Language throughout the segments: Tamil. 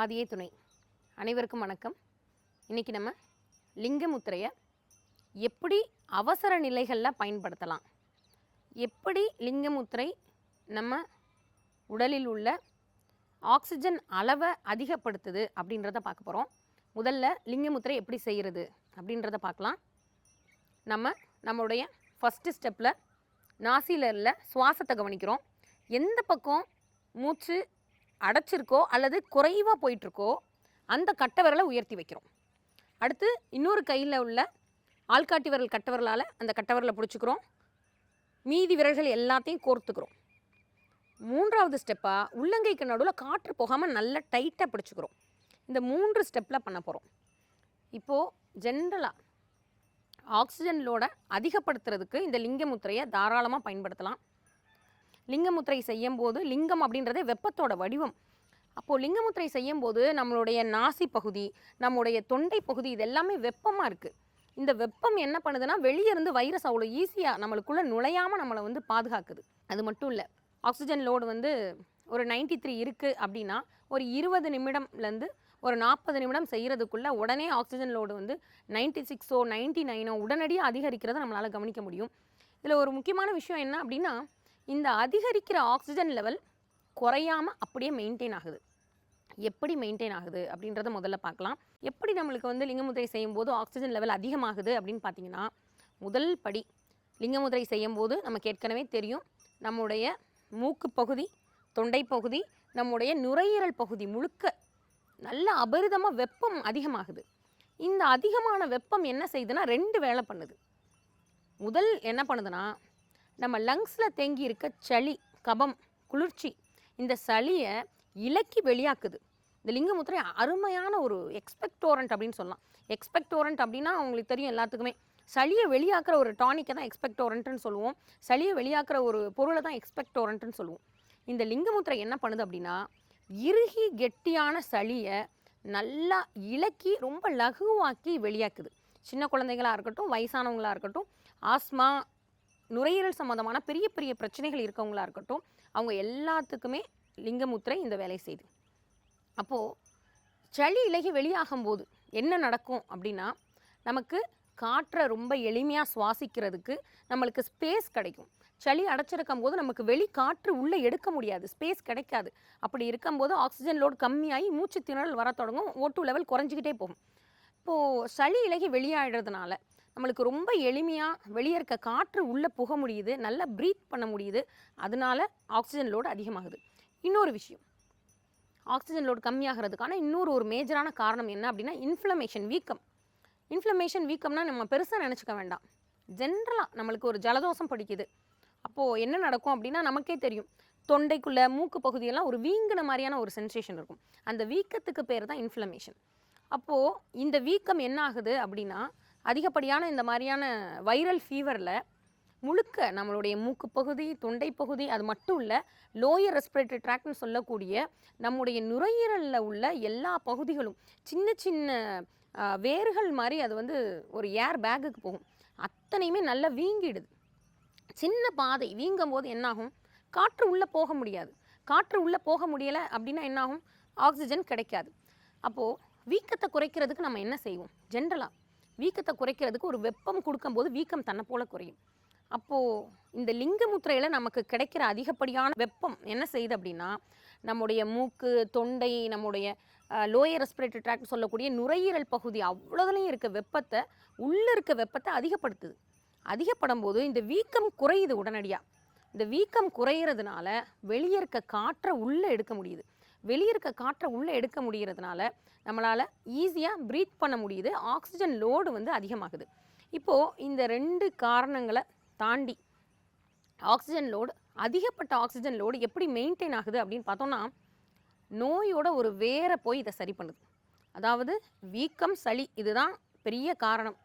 ஆதியே துணை. அனைவருக்கும் வணக்கம். இன்றைக்கி நம்ம லிங்கமுத்திரையை எப்படி அவசர நிலைகளில் பயன்படுத்தலாம்? எப்படி லிங்கமுத்திரை நம்ம உடலில் உள்ள ஆக்சிஜன் அளவை அதிகப்படுத்துது அப்படின்றத பார்க்க போகிறோம் முதல்ல லிங்கமுத்திரை எப்படி செய்கிறது அப்படின்றத பார்க்கலாம். நம்ம நம்மளுடைய ஃபஸ்ட்டு ஸ்டெப்பில் நாசிலரில் சுவாசத்தை கவனிக்கிறோம். எந்த பக்கம் மூச்சு அடைச்சிருக்கோ அல்லது குறைவாக போயிட்டுருக்கோ அந்த கட்டை விரலை உயர்த்தி வைக்கிறோம். அடுத்து இன்னொரு கையில் உள்ள ஆள்காட்டி விரல் கட்ட விரலால் அந்த கட்ட விரலை பிடிச்சிக்கிறோம். மீதி விரல்கள் எல்லாத்தையும் கோர்த்துக்கிறோம். மூன்றாவது ஸ்டெப்பாக உள்ளங்கைக்கு நடுவில் காற்று போகாமல் நல்லா டைட்டாக பிடிச்சிக்கிறோம். இந்த மூன்று ஸ்டெப்பில் பண்ண போகிறோம் இப்போது ஜென்ரலாக ஆக்சிஜன் லோடை அதிகப்படுத்துறதுக்கு இந்த லிங்க முத்திரையை தாராளமாக பயன்படுத்தலாம். லிங்கமுத்திரை செய்யும் போது லிங்கம் அப்படின்றதே வெப்பத்தோட வடிவம். அப்போது லிங்கமுத்திரை செய்யும்போது நம்மளுடைய நாசி பகுதி நம்முடைய தொண்டை பகுதி இது எல்லாமே வெப்பமாக இருக்குது இந்த வெப்பம் என்ன பண்ணுதுன்னா வெளியே இருந்து வைரஸ் அவ்வளோ ஈஸியாக நம்மளுக்குள்ளே நுழையாமல் நம்மளை வந்து பாதுகாக்குது. அது மட்டும் இல்லை ஆக்சிஜன் லோடு வந்து ஒரு 93 த்ரீ இருக்குது அப்படின்னா ஒரு இருபது நிமிடம்லேருந்து ஒரு நாற்பது நிமிடம் செய்கிறதுக்குள்ளே உடனே ஆக்சிஜன் லோடு வந்து நைன்டி சிக்ஸோ நைன்டி நைனோ உடனடியாக அதிகரிக்கிறத நம்மளால் கவனிக்க முடியும். இதில் ஒரு முக்கியமான விஷயம் என்ன அப்படின்னா இந்த அதிகரிக்கிற ஆக்சிஜன் லெவல் குறையாமல் அப்படியே மெயின்டைன் ஆகுது. எப்படி மெயின்டைன் ஆகுது அப்படின்றத முதல்ல பார்க்கலாம். எப்படி நம்மளுக்கு வந்து லிங்கமுதிரை செய்யும்போது ஆக்சிஜன் லெவல் அதிகமாகுது அப்படின்னு பார்த்தீங்கன்னா முதல் படி லிங்கமுதிரை செய்யும்போது நமக்கு ஏற்கனவே தெரியும். நம்முடைய மூக்கு பகுதி தொண்டை பகுதி நம்முடைய நுரையீரல் பகுதி முழுக்க நல்ல அபரிதமாக வெப்பம் அதிகமாகுது. இந்த அதிகமான வெப்பம் என்ன செய்யுதுன்னா ரெண்டு வேலை பண்ணுது. முதல் என்ன பண்ணுதுன்னா நம்ம லங்ஸில் தேங்கி இருக்க சளி கபம் குளிர்ச்சி இந்த சளியை இலக்கி வெளியாக்குது. இந்த லிங்கமுத்திரை அருமையான ஒரு எக்ஸ்பெக்டோரண்ட் அப்படின்னு சொல்லலாம். எக்ஸ்பெக்டோரண்ட் அப்படின்னா அவங்களுக்கு தெரியும் எல்லாத்துக்குமே. சளியை வெளியாக்குற ஒரு டானிக்கை தான் எக்ஸ்பெக்டோரண்ட்னு சொல்லுவோம். சளியை வெளியாக்குற ஒரு பொருளை தான் எக்ஸ்பெக்டோரண்ட்னு சொல்லுவோம். இந்த லிங்கமுத்திரை என்ன பண்ணுது அப்படின்னா இறுகி கெட்டியான சளியை நல்லா இலக்கி ரொம்ப லகுவாக்கி வெளியாக்குது. சின்ன குழந்தைகளாக இருக்கட்டும் வயசானவங்களாக இருக்கட்டும் ஆஸ்மா நுரையீரல் சம்மந்தமான பெரிய பெரிய பிரச்சனைகள் இருக்கவங்களா இருக்கட்டும் அவங்க எல்லாத்துக்குமே லிங்கமுத்திரை இந்த வேலை செய்து. அப்போது சளி இலகி வெளியாகும்போது என்ன நடக்கும் அப்படின்னா நமக்கு காற்றை ரொம்ப எளிமையாக சுவாசிக்கிறதுக்கு நம்மளுக்கு ஸ்பேஸ் கிடைக்கும். சளி அடைச்சிருக்கும் போது நமக்கு வெளி காற்று உள்ளே எடுக்க முடியாது ஸ்பேஸ் கிடைக்காது. அப்படி இருக்கும்போது ஆக்சிஜன் லோட் கம்மியாகி மூச்சு திணறல் வர தொடங்கும் ஓட்டு லெவல் குறைஞ்சிக்கிட்டே போகும். இப்போது சளி இலகி வெளியாயிடுறதுனால நம்மளுக்கு ரொம்ப எளிமையாக வெளியே இருக்க காற்று உள்ளே புக முடியுது நல்லா ப்ரீத் பண்ண முடியுது. அதனால ஆக்சிஜன் லோடு அதிகமாகுது. இன்னொரு விஷயம். ஆக்சிஜன் லோடு கம்மியாகிறதுக்கான இன்னொரு ஒரு மேஜரான காரணம் என்ன அப்படின்னா இன்ஃப்ளமேஷன் வீக்கம். இன்ஃப்ளமேஷன் வீக்கம்னா நம்ம பெருசாக நினச்சிக்க வேண்டாம். ஜென்ரலாக நம்மளுக்கு ஒரு ஜலதோஷம் பிடிக்குது. அப்போது என்ன நடக்கும் அப்படின்னா நமக்கே தெரியும். தொண்டைக்குள்ளே மூக்கு பகுதியெல்லாம் ஒரு வீங்கின மாதிரியான ஒரு சென்சேஷன் இருக்கும். அந்த வீக்கத்துக்கு பேர் தான் இன்ஃப்ளமேஷன் அப்போது இந்த வீக்கம் என்ன ஆகுது அப்படின்னா அதிகப்படியான இந்த மாதிரியான வைரல் ஃபீவரில் முழுக்க நம்மளுடைய மூக்கு பகுதி தொண்டை பகுதி அது மட்டும் இல்லை லோயர் ரெஸ்பிரேட்டரி ட்ராக்ட்னு சொல்லக்கூடிய நம்முடைய நுரையீரலில் உள்ள எல்லா பகுதிகளும் சின்ன சின்ன வேர்கள் மாதிரி அது வந்து ஒரு ஏர் பேக்குக்கு போகும். அத்தனையுமே நல்லா வீங்கிடுது. சின்ன பாதை வீங்கும் போது என்னாகும்? காற்று உள்ளே போக முடியாது. காற்று உள்ளே போக முடியலை அப்படின்னா என்னாகும்? ஆக்சிஜன் கிடைக்காது. அப்போது வீக்கத்தை குறைக்கிறதுக்கு நம்ம என்ன செய்வோம்? ஜென்ரலாக வீக்கத்தை குறைக்கிறதுக்கு ஒரு வெப்பம் கொடுக்கும்போது வீக்கம் தன்னை போல குறையும். அப்போது இந்த லிங்க முத்திரையில் நமக்கு கிடைக்கிற அதிகப்படியான வெப்பம் என்ன செய்யுது அப்படின்னா நம்முடைய மூக்கு தொண்டை நம்முடைய லோயர் ரெஸ்பிரேட்டரி ட்ராக்ட் சொல்லக்கூடிய நுரையீரல் பகுதி அவ்வளோதுலையும் இருக்க வெப்பத்தை உள்ளே இருக்க வெப்பத்தை அதிகப்படுத்துது. அதிகப்படும் போது இந்த வீக்கம் குறையுது உடனடியாக இந்த வீக்கம் குறையிறதுனால வெளியே இருக்க காற்றை உள்ளே எடுக்க முடியுது. வெளியே இருக்க காற்றை உள்ளே எடுக்க முடிகிறதுனால நம்மளால் ஈஸியாக ப்ரீத் பண்ண முடியுது. ஆக்சிஜன் லோடு வந்து அதிகமாகுது. இப்போது இந்த ரெண்டு காரணங்களை தாண்டி ஆக்சிஜன் லோடு அதிகப்பட்ட ஆக்சிஜன் லோடு எப்படி மெயின்டைன் ஆகுது அப்படின்னு பார்த்தோம்னா நோயோட ஒரு வேற போய் இதை சரி பண்ணுது. அதாவது வீக்கம் சளி இதுதான் பெரிய காரணம்.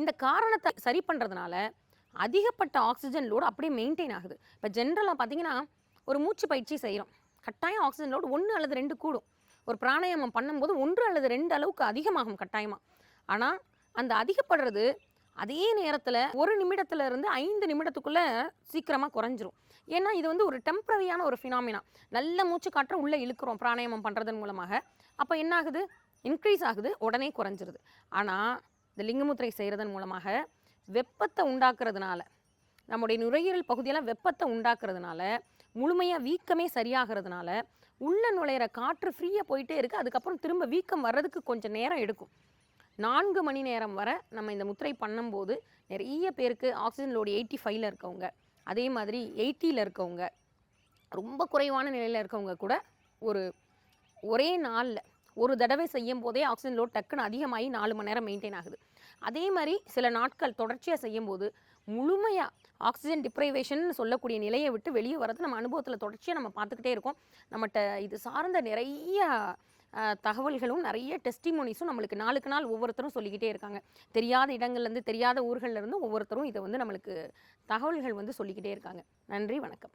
இந்த காரணத்தை சரி பண்ணுறதுனால அதிகப்பட்ட ஆக்சிஜன் லோடு அப்படியே மெயின்டைன் ஆகுது. இப்போ ஜென்ரலாக பார்த்தீங்கன்னா ஒரு மூச்சு பயிற்சி செய்கிறோம். கட்டாயம் ஆக்சிஜன் லோடு ஒன்று அல்லது ரெண்டு கூடும். ஒரு பிராணாயாமம் பண்ணும்போது ஒன்று அல்லது ரெண்டு அளவுக்கு அதிகமாகும் கட்டாயமாக ஆனால் அந்த அதிகப்படுறது அதே நேரத்தில் ஒரு நிமிடத்துல இருந்து ஐந்து நிமிடத்துக்குள்ளே சீக்கிரமாக குறைஞ்சிரும். ஏன்னா இது வந்து ஒரு டெம்பரரியான ஒரு ஃபினாமினா நல்ல மூச்சு காற்றை உள்ளே இழுக்கிறோம் பிராணாயாமம் பண்ணுறதன் மூலமாக. அப்போ என்ன ஆகுது? இன்க்ரீஸ் ஆகுது உடனே குறைஞ்சிருது. ஆனால் இந்த லிங்கமுத்திரை செய்கிறதன் மூலமாக வெப்பத்தை உண்டாக்குறதுனால நம்முடைய நுரையீரல் பகுதியெல்லாம் வெப்பத்தை உண்டாக்குறதுனால முழுமையாக வீக்கமே சரியாகிறதுனால உள்ள நுழையிற காற்று ஃப்ரீயாக போயிட்டே இருக்குது அதுக்கப்புறம் திரும்ப வீக்கம் வர்றதுக்கு கொஞ்சம் நேரம் எடுக்கும். நான்கு மணி நேரம் வரை நம்ம இந்த முத்திரை பண்ணும்போது நிறைய பேருக்கு ஆக்சிஜன் லோடு எயிட்டி ஃபைவ்ல இருக்கவங்க அதே மாதிரி எயிட்டியில் இருக்கவங்க ரொம்ப குறைவான நிலையில் இருக்கவங்க கூட ஒரு ஒரே நாளில் ஒரு தடவை செய்யும் போதே ஆக்சிஜன் லோட் டக்குன்னு அதிகமாகி நாலு மணி நேரம் மெயின்டைன் ஆகுது. அதே மாதிரி சில நாட்கள் தொடர்ச்சியாக செய்யும்போது முழுமையாக ஆக்சிஜன் டிப்ரைவேஷன் சொல்லக்கூடிய நிலையை விட்டு வெளியே வரது நம்ம அனுபவத்தில் தொடர்ச்சியாக நம்ம பார்த்துக்கிட்டே இருக்கோம். நம்மகிட்ட இது சார்ந்த நிறைய தகவல்களும் நிறைய டெஸ்டிமோனிஸும் நம்மளுக்கு நாளுக்கு நாள் ஒவ்வொருத்தரும் சொல்லிக்கிட்டே இருக்காங்க. தெரியாத இடங்கள்லேருந்து தெரியாத ஊர்கள்லேருந்து ஒவ்வொருத்தரும் இதை வந்து நம்மளுக்கு தகவல்கள் வந்து சொல்லிக்கிட்டே இருக்காங்க. நன்றி வணக்கம்.